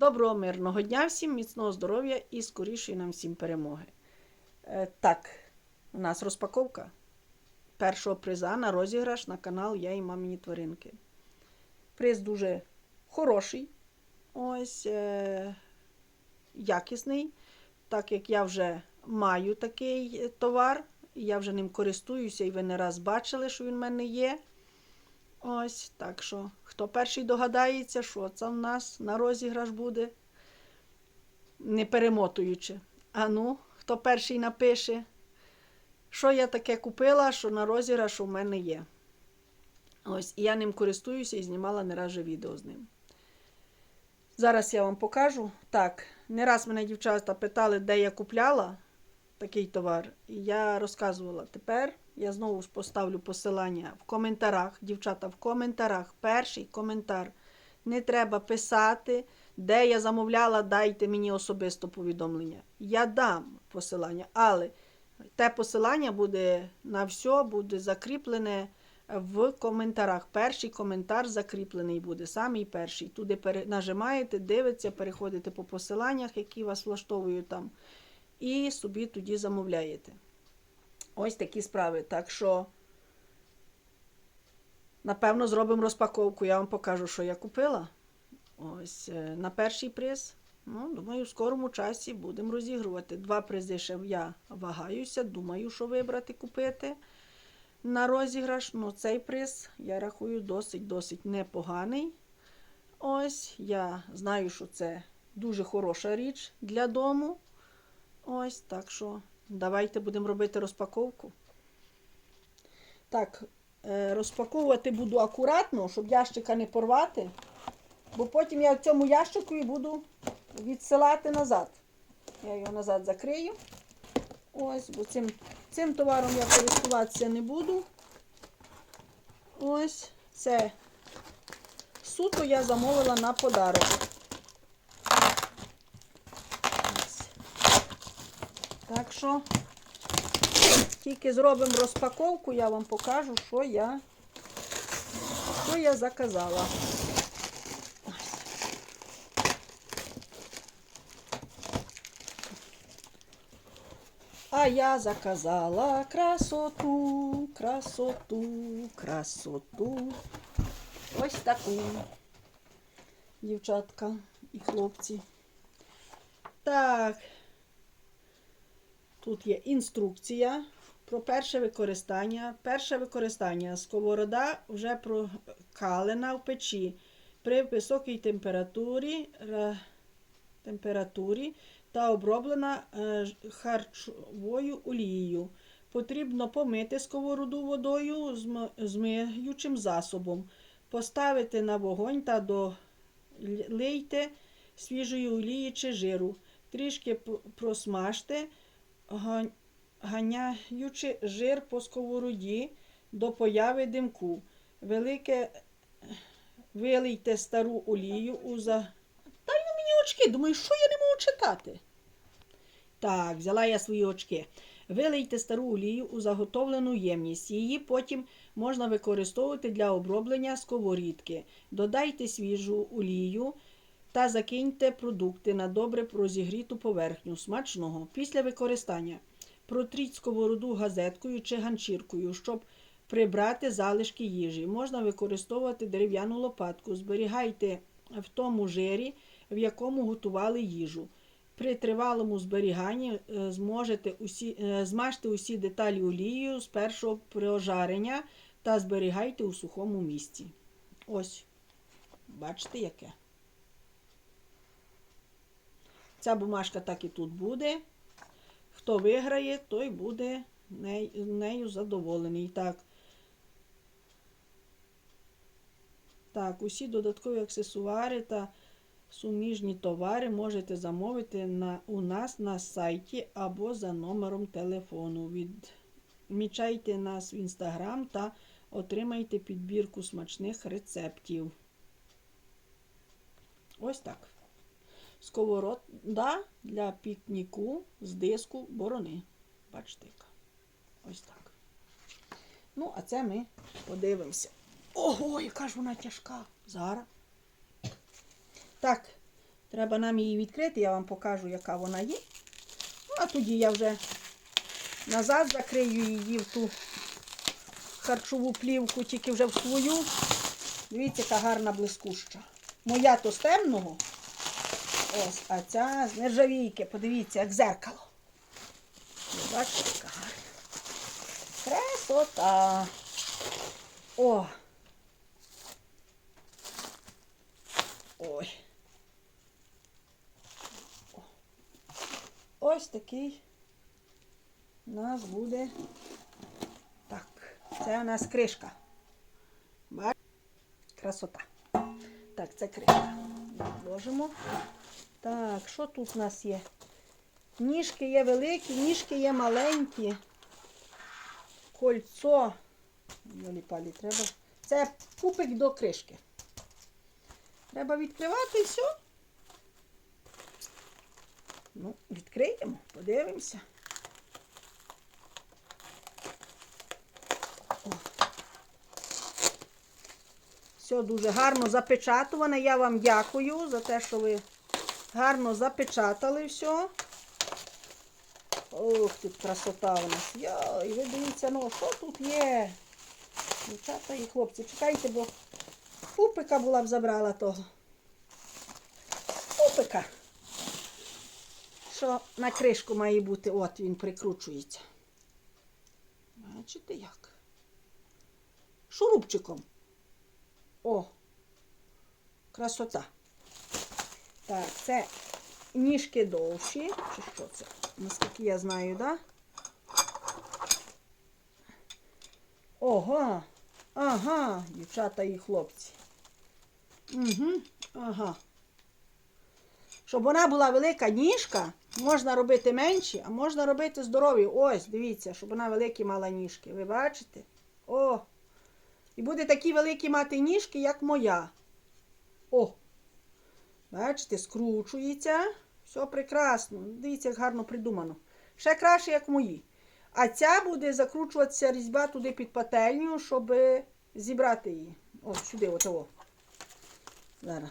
Доброго мирного дня всім, міцного здоров'я і скорішої нам всім перемоги. Е, так, у нас розпаковка першого приза на розіграш на канал Я і мамині тваринки. Приз дуже хороший, ось е, якісний, так як я вже маю такий товар, я вже ним користуюся, і ви не раз бачили, що він в мене є. Ось, так що, хто перший догадається, що це в нас на розіграш буде, не перемотуючи. А ну, хто перший напише, що я таке купила, що на розіграш у мене є. Ось, і я ним користуюся і знімала не раз же відео з ним. Зараз я вам покажу. Так, не раз мене дівчата питали, де я купляла такий товар. І я розказувала. Тепер я знову ж поставлю посилання в коментарях. Дівчата, в коментарях. Перший коментар. Не треба писати, де я замовляла, дайте мені особисто повідомлення. Я дам посилання, але те посилання буде на все, буде закріплене в коментарях. Перший коментар закріплений буде, самий перший. Туди нажимаєте, дивитеся, переходите по посиланнях, які вас влаштовують там, і собі тоді замовляєте. Ось такі справи. Так що, напевно, зробимо розпаковку. Я вам покажу, що я купила. Ось е, на перший приз. Ну, думаю, в скорому часі будемо розігрувати. Два призи ще я вагаюся, думаю, що вибрати, купити на розіграш. Ну, цей приз, я рахую, досить-досить непоганий. Ось, я знаю, що це дуже хороша річ для дому. Ось, так що давайте будемо робити розпаковку. Так, е, розпаковувати буду акуратно, щоб ящика не порвати. Бо потім я в цьому ящику і буду відсилати назад. Я його назад закрию. Ось, бо цим, цим товаром я користуватися не буду. Ось, це суто я замовила на подарок. Так що, тільки зробимо розпаковку, я вам покажу, що я, що я заказала. А я заказала красоту, красоту, красоту. Ось таку. Дівчатка і хлопці. Так. Тут є інструкція про перше використання. Перше використання сковорода вже прокалена в печі при високій температурі, температурі та оброблена е, харчовою олією. Потрібно помити сковороду водою з миючим засобом, поставити на вогонь та долийте свіжої олії чи жиру. Трішки просмажте, ганяючи жир по сковороді до появи димку. Велике вилийте стару олію у за. Дай мені очки, думаю, що я не можу читати. Так, взяла я свої очки. Вилийте стару олію у заготовлену ємність. Її потім можна використовувати для оброблення сковорідки. Додайте свіжу олію та закиньте продукти на добре розігріту поверхню смачного. Після використання протріть сковороду газеткою чи ганчіркою, щоб прибрати залишки їжі. Можна використовувати дерев'яну лопатку. Зберігайте в тому жирі, в якому готували їжу. При тривалому зберіганні е, зможете усі, е, змажте усі деталі олією з першого прожарення та зберігайте у сухому місці. Ось, бачите, яке. Ця бумажка так і тут буде. Хто виграє, той буде не- нею задоволений. Так. Так, усі додаткові аксесуари та суміжні товари можете замовити на, у нас на сайті або за номером телефону. Відмічайте нас в інстаграм та отримайте підбірку смачних рецептів. Ось так. Сковорода для пікніку з диску борони. Бачите. Ось так. Ну, а це ми подивимося. Ого, яка ж вона тяжка. Зараз. Так, Треба нам її відкрити, я вам покажу, яка вона є. Ну, а тоді я вже назад закрию її в ту харчову плівку, тільки вже в свою. Дивіться, яка гарна блискуща. Моя то з темного. Ось, а ця з нержавійки. Подивіться, як зеркало. Бачите, яка гарна. Красота. О. Ой. Ось такий у нас буде. Так, це у нас кришка. Красота. Так, це кришка. Відложимо. Так, що тут у нас є? Ніжки є великі, ніжки є маленькі. Кольцо. Йолі-палі, треба. Це пупик до кришки. Треба відкривати і все. Ну, відкриємо, подивимося. Все дуже гарно запечатуване. Я вам дякую за те, що ви гарно запечатали все. Ох, тут красота у нас. Йой, ви дивіться, ну що тут є? Дівчата і хлопці, чекайте, бо пупика була б забрала того. Пупика. Що на кришку має бути, от він прикручується. Бачите як? Шурупчиком. О, красота. Так, це ніжки довші. Чи що це? Наскільки я знаю? Да? Ого. Ага, дівчата і хлопці. Угу, ага. Щоб вона була велика ніжка, можна робити менші, а можна робити здорові. Ось, дивіться, щоб вона великі мала ніжки. Ви бачите? О! І буде такі великі мати ніжки, як моя. О! Бачите, скручується. Все прекрасно. Дивіться, як гарно придумано. Ще краще, як мої. А ця буде закручуватися різьба туди під пательню, щоб зібрати її. Ось сюди, отого. Зараз.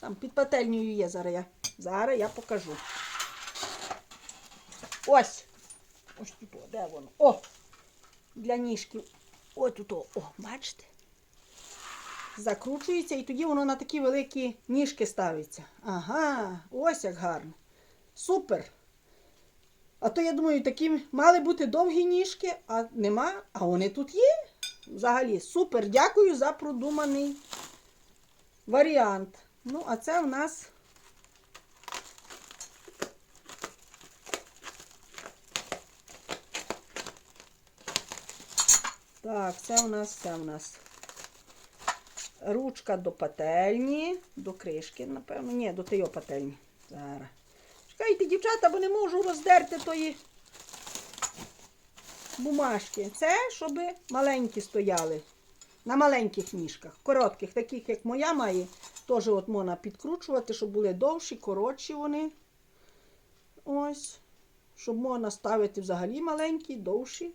Там під пательнею є зараз я. Зараз я покажу. Ось. Ось тут, де воно? О! Для ніжків. Ось тут, о, бачите? Закручується і тоді воно на такі великі ніжки ставиться. Ага, ось як гарно. Супер. А то я думаю, такі мали бути довгі ніжки, а нема. А вони тут є. Взагалі, супер. Дякую за продуманий варіант. Ну, а це в нас. Так, це у нас, це у нас ручка до пательні, до кришки, напевно. Ні, до тієї пательні. Зараз. Чекайте, дівчата, бо не можу роздерти тої бумажки. Це, щоб маленькі стояли. На маленьких ніжках, коротких, таких, як моя має, теж от можна підкручувати, щоб були довші, коротші вони. Ось. Щоб можна ставити взагалі маленькі, довші.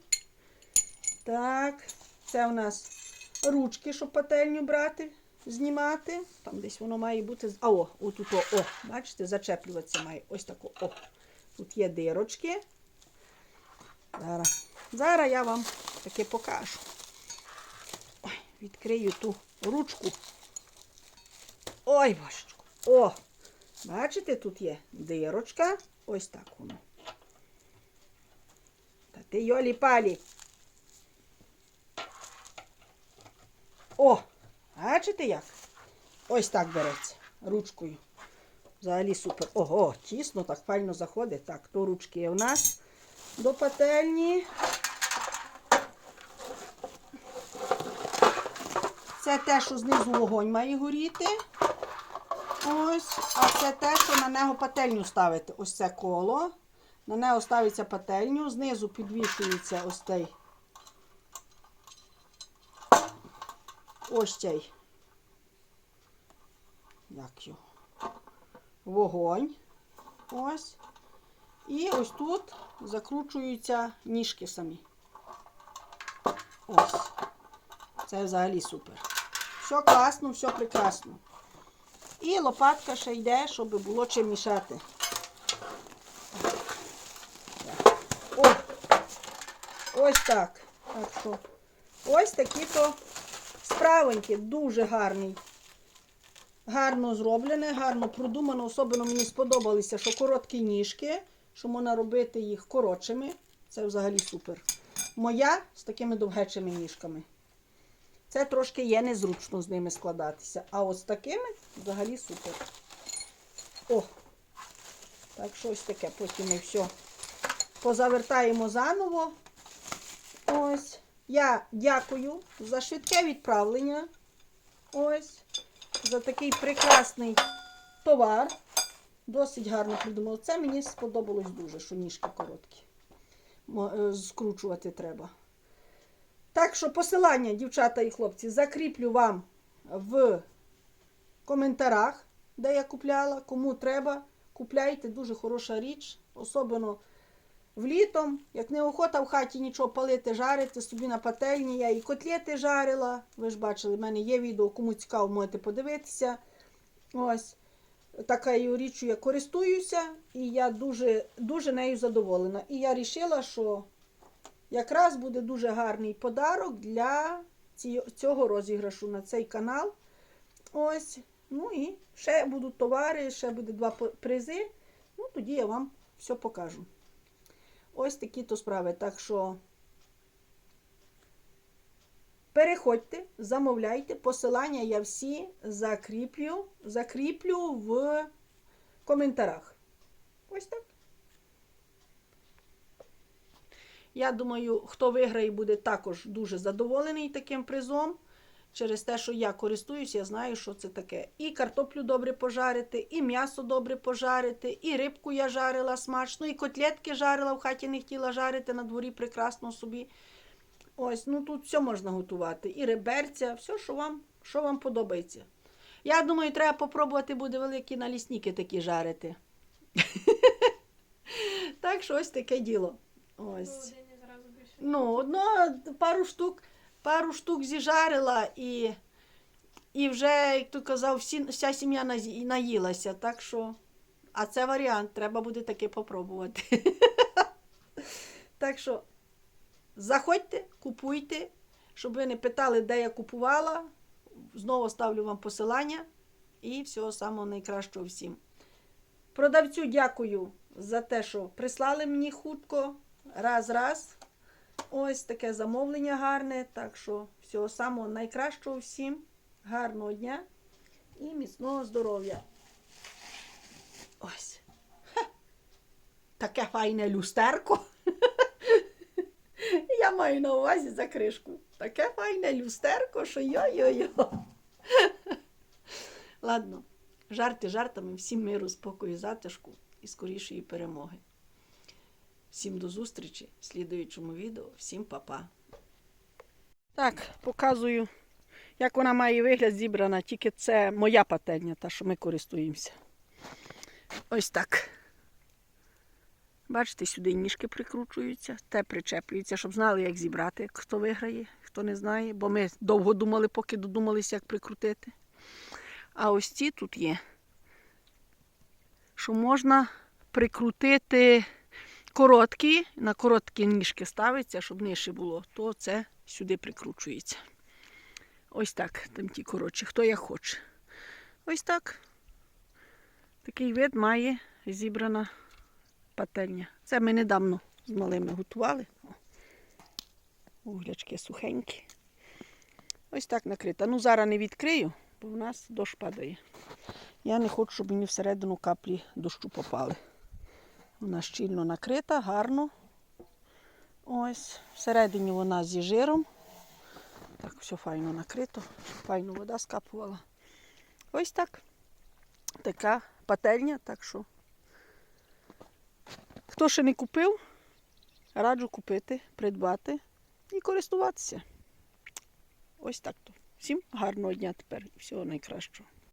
Так, це у нас ручки, щоб пательню брати, знімати. Там десь воно має бути. А о, отут, о, о, бачите, зачеплюватися має. Ось тако. О. Тут є дирочки. Зараз. Зараз я вам таке покажу. Ой, відкрию ту ручку. Ой, божечко. О! Бачите, тут є дирочка. Ось так воно. Та ти йолі палі. О! Бачите як? Ось так береться ручкою. Взагалі супер. Ого, тісно, так файно заходить. Так, то ручки є у нас до пательні. Це те, що знизу вогонь має горіти. Ось, а це те, що на нього пательню ставити. Ось це коло. На нього ставиться пательню, знизу підвішується ось цей. Ось цей. Як його? Вогонь. Ось. І ось тут закручуються ніжки самі. Ось. Це взагалі супер. Все класно, все прекрасно. І лопатка ще йде, щоб було чим мішати. О! Ось так. Так що, ось такі то справоньки, дуже гарний. Гарно зроблене, гарно продумано. Особливо мені сподобалися, що короткі ніжки, що можна робити їх коротшими. Це взагалі супер. Моя з такими довгечими ніжками. Це трошки є незручно з ними складатися. А з такими взагалі супер. О! Так, щось таке. Потім ми все позавертаємо заново. Ось. Я дякую за швидке відправлення. Ось. За такий прекрасний товар. Досить гарно придумав. Це мені сподобалось дуже, що ніжки короткі. Е, Скручувати треба. Так що посилання, дівчата і хлопці, закріплю вам в коментарях, де я купляла. Кому треба, купляйте. Дуже хороша річ. Особливо влітом, як неохота в хаті нічого палити, жарити собі на пательні. Я і котлети жарила. Ви ж бачили, в мене є відео, кому цікаво, можете подивитися. Ось. Такою річчю я користуюся, і я дуже, дуже нею задоволена. І я вирішила, що якраз буде дуже гарний подарок для цього розіграшу на цей канал. Ось. Ну і ще будуть товари, ще буде два призи. Ну, тоді я вам все покажу. Ось такі то справи. Так що переходьте, замовляйте. Посилання я всі закріплю, закріплю в коментарях. Ось так. Я думаю, хто виграє, буде також дуже задоволений таким призом. Через те, що я користуюсь, я знаю, що це таке. І картоплю добре пожарити, і м'ясо добре пожарити, і рибку я жарила смачно, і котлетки жарила, в хаті не хотіла жарити, на дворі прекрасно собі. Ось, ну тут все можна готувати. І реберця, все, що вам, що вам подобається. Я думаю, треба попробувати буде великі налісники такі жарити. Так що ось таке діло. Ось. Ну, одно, пару штук, пару штук зіжарила і, і вже, як ти казав, всі, вся сім'я наїлася. Так що, а це варіант, треба буде таки попробувати. Так що, заходьте, купуйте, щоб ви не питали, де я купувала. Знову ставлю вам посилання і всього самого найкращого всім. Продавцю дякую за те, що прислали мені хутко. Раз-раз. Ось таке замовлення гарне. Так що всього самого найкращого всім. Гарного дня і міцного здоров'я. Ось. Ха. Таке файне люстерко. Я маю на увазі за кришку. Таке файне люстерко, що йо-йо-йо. Ладно, жарти жартами, всім миру, спокою, затишку і скорішої перемоги. Всім до зустрічі в слідуючому відео. Всім па-па. Так, показую, як вона має вигляд зібрана, тільки це моя пательня, та що ми користуємося. Ось так. Бачите, сюди ніжки прикручуються, те причеплюється, щоб знали, як зібрати, хто виграє, хто не знає, бо ми довго думали, поки додумалися, як прикрутити. А ось ці тут є, що можна прикрутити короткі, на короткі ніжки ставиться, щоб нижче було, то це сюди прикручується. Ось так, там ті коротші, хто як хоче. Ось так. Такий вид має зібрана пательня. Це ми недавно з малими готували. Углячки сухенькі. Ось так накрита. Ну, зараз не відкрию, бо в нас дощ падає. Я не хочу, щоб мені всередину каплі дощу попали. Вона щільно накрита, гарно. Ось, всередині вона зі жиром. Так, все файно накрито, файно вода скапувала. Ось так. Така пательня, так що. Хто ще не купив, раджу купити, придбати і користуватися. Ось так то. Всім гарного дня тепер і всього найкращого.